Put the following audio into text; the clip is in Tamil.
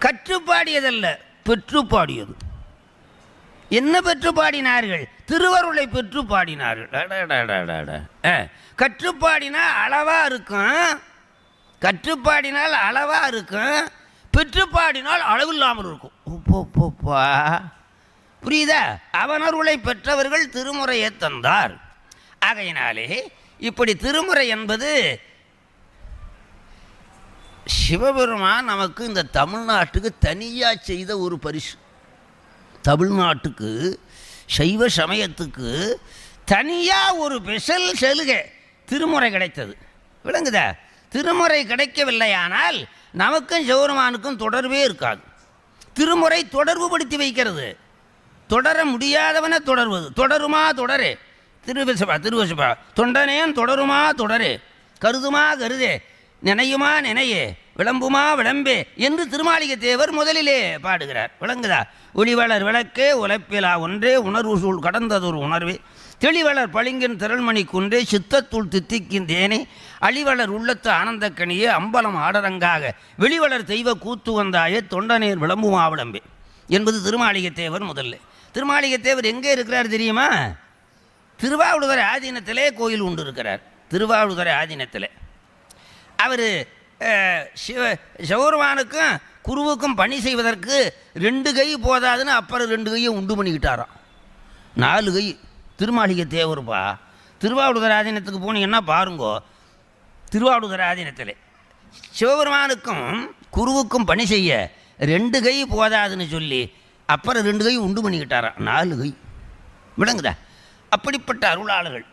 கற்று பாடியதல்ல பெற்று பாடியது என்ன பெற்று பாடினார்கள் திருவருளை பெற்று பாடினார்கள் அடடடடட. அளவாக கற்று பாடினா இருக்கும். கற்று பாடினால் இருக்கும். பெற்று பாடினால் அளவில்லாமல் இருக்கும். உப்பப்பப்பா. புரியுதா? அவனருளை பெற்றவர்கள் திருமுறையை தந்தார். ஆகையினாலே இப்படி திருமுறை என்பது சிவபெருமான் நமக்கு இந்த தமிழ்நாட்டுக்கு தனியாக செய்த ஒரு பரிசு. தமிழ்நாட்டுக்கு சைவ சமயத்துக்கு தனியாக ஒரு ஸ்பெஷல் சலுகை திருமுறை கிடைத்தது. விளங்குதா? திருமுறை கிடைக்கவில்லையானால் நமக்கும் சிவபெருமானுக்கும் தொடர்பே இருக்காது. திருமுறை தொடர்பு படுத்தி வைக்கிறது. தொடர முடியாதவனை தொடர்வது தொடருமா தொடரே? திருவசபா திருவசபா. தொண்டனேன் தொடருமா தொடரே? கருதுமா கருதே? நினையுமா நினையே? விளம்புமா விளம்பே என்று திருமாளிகை தேவர் முதலிலே பாடுகிறார். விளங்குதா? ஒளிவளர் விளக்கே உழைப்பிலா ஒன்றே உணர்வு சூழ் கடந்ததொரு உணர்வே. தெளிவளர் பளிங்கின் திரள்மணி குன்றே சித்தத்துள் தித்திக்கின்றேனே அழிவளர் உள்ளத்து ஆனந்தக்கணியே அம்பலம் ஆடரங்காக. வெளிவளர் தெய்வ கூத்து வந்தாயே தொண்டனேர் விளம்புமா விளம்பே என்பது திருமாளிகை தேவர் முதல்ல. திருமாளிகை தேவர் எங்கே இருக்கிறார் தெரியுமா? திருவாவூதுறை ஆதீனத்திலே கோயில் உண்டு இருக்கிறார். திருவாவூதுறை ஆதீனத்தில். அவர் சிவ சிவபெருமானுக்கும் குருவுக்கும் பணி செய்வதற்கு ரெண்டு கை போதாதுன்னு அப்புறம் ரெண்டு கையை உண்டு பண்ணிக்கிட்டாராம். நாலு கை. திருமாளிகை தேவருப்பா. திருவாவூதுறை ஆதீனத்துக்கு போனீங்கன்னா பாருங்கோ. திருவாவூதுறை ஆதீனத்தில். சிவபெருமானுக்கும் குருவுக்கும் பணி செய்ய ரெண்டு கை போதாதுன்னு சொல்லி அப்புறம் ரெண்டு கை உண்டு பண்ணிக்கிட்டாராம். நாலு கை. விளங்குதா? அப்படிப்பட்ட அருளாளர்கள்.